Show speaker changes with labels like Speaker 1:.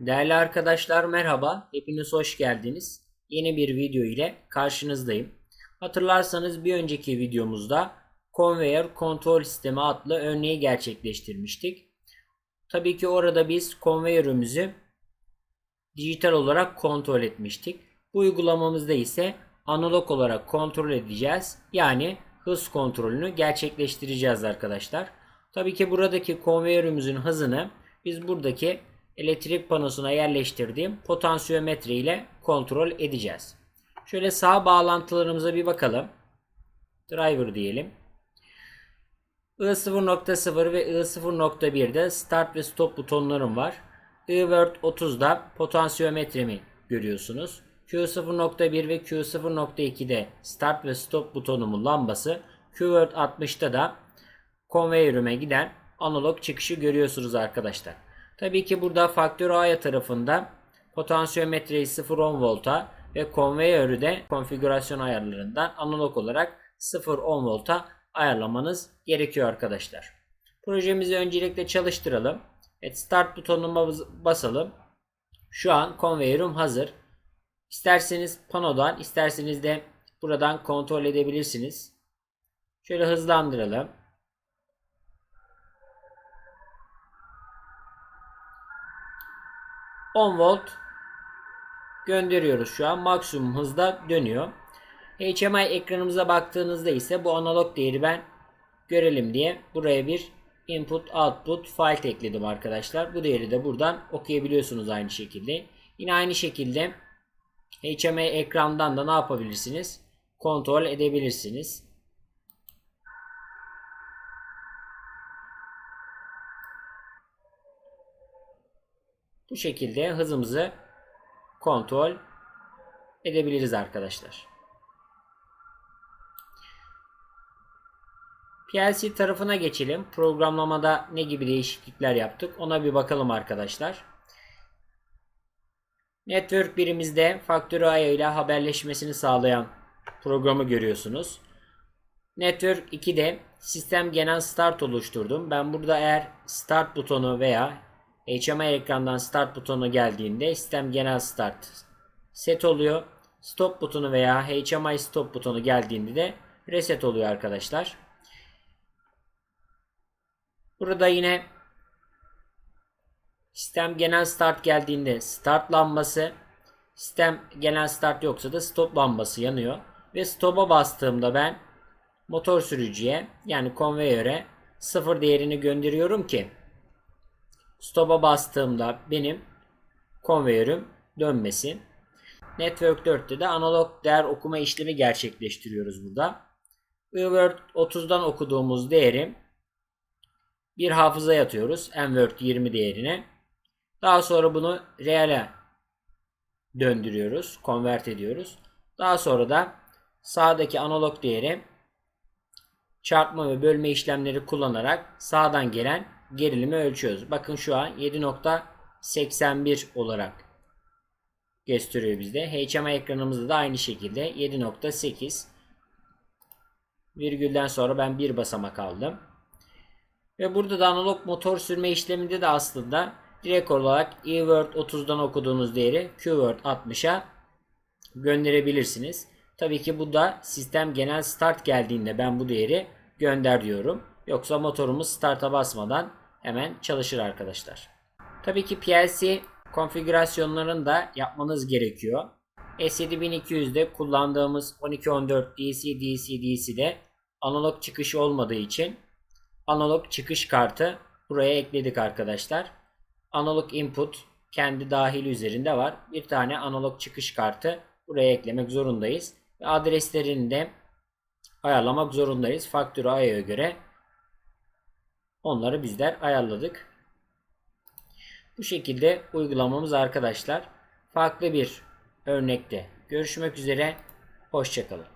Speaker 1: Değerli arkadaşlar merhaba. Hepiniz hoş geldiniz. Yeni bir video ile karşınızdayım. Hatırlarsanız bir önceki videomuzda Conveyor Kontrol Sistemi adlı örneği gerçekleştirmiştik. Tabii ki orada biz konveyörümüzü dijital olarak kontrol etmiştik. Bu uygulamamızda ise analog olarak kontrol edeceğiz. Yani hız kontrolünü gerçekleştireceğiz arkadaşlar. Tabii ki buradaki konveyörümüzün hızını biz buradaki elektrik panosuna yerleştirdiğim potansiyometre ile kontrol edeceğiz. Şöyle sağ bağlantılarımıza bir bakalım. Driver diyelim. I0.0 ve I0.1'de start ve stop butonlarım var. I-Word 30'da potansiyometremi görüyorsunuz. Q0.1 ve Q0.2'de start ve stop butonumun lambası. Q-Word 60'da da konveyörüme giden analog çıkışı görüyorsunuz arkadaşlar. Tabii ki burada faktör A tarafında potansiyometreyi 0-10 volta ve konveyörü de konfigürasyon ayarlarından analog olarak 0-10 volta ayarlamanız gerekiyor arkadaşlar. Projemizi öncelikle çalıştıralım. Evet, start butonuna basalım. Şu an konveyörüm hazır. İsterseniz panodan, isterseniz de buradan kontrol edebilirsiniz. Şöyle hızlandıralım. ...10 volt gönderiyoruz şu an. Maksimum hızda dönüyor. HMI ekranımıza baktığınızda ise bu analog değeri ben görelim diye buraya bir input output file ekledim arkadaşlar. Bu değeri de buradan okuyabiliyorsunuz aynı şekilde. Yine aynı şekilde HMI ekrandan da ne yapabilirsiniz? Kontrol edebilirsiniz. Bu şekilde hızımızı kontrol edebiliriz arkadaşlar. PLC tarafına geçelim. Programlamada ne gibi değişiklikler yaptık ona bir bakalım arkadaşlar. Network birimizde faktörü ayı ile haberleşmesini sağlayan programı görüyorsunuz. Network 2'de sistem genel start oluşturdum. Ben burada eğer start butonu veya HMI ekrandan start butonu geldiğinde sistem genel start set oluyor. Stop butonu veya HMI stop butonu geldiğinde de reset oluyor arkadaşlar. Burada yine sistem genel start geldiğinde start lambası, sistem genel start yoksa da stop lambası yanıyor. Ve stop'a bastığımda ben motor sürücüye yani konveyöre sıfır değerini gönderiyorum ki stop'a bastığımda benim konveyörüm dönmesin. Network 4'te de analog değer okuma işlemi gerçekleştiriyoruz burada. I-Word 30'dan okuduğumuz değeri bir hafızaya atıyoruz. Nword 20 değerine. Daha sonra bunu reale döndürüyoruz. Convert ediyoruz. Daha sonra da sağdaki analog değeri çarpma ve bölme işlemleri kullanarak sağdan gelen gerilimi ölçüyoruz. Bakın şu an 7.81 olarak gösteriyor bizde. HMI ekranımızda da aynı şekilde 7.8 virgülden sonra ben bir basamak aldım. Ve burada da analog motor sürme işleminde de aslında direkt olarak eWord 30'dan okuduğunuz değeri QWord 60'a gönderebilirsiniz. Tabii ki bu da sistem genel start geldiğinde ben bu değeri gönder diyorum. Yoksa motorumuz start'a basmadan hemen çalışır arkadaşlar. Tabii ki PLC konfigürasyonlarını da yapmanız gerekiyor. S7200'de kullandığımız 1214 DC DC DC'de analog çıkış olmadığı için analog çıkış kartı buraya ekledik arkadaşlar. Analog input kendi dahili üzerinde var. Bir tane analog çıkış kartı buraya eklemek zorundayız. Ve adreslerini de ayarlamak zorundayız. Faktörü ayaya göre onları bizler ayarladık. Bu şekilde uygulamamız arkadaşlar. Farklı bir örnekte görüşmek üzere. Hoşçakalın.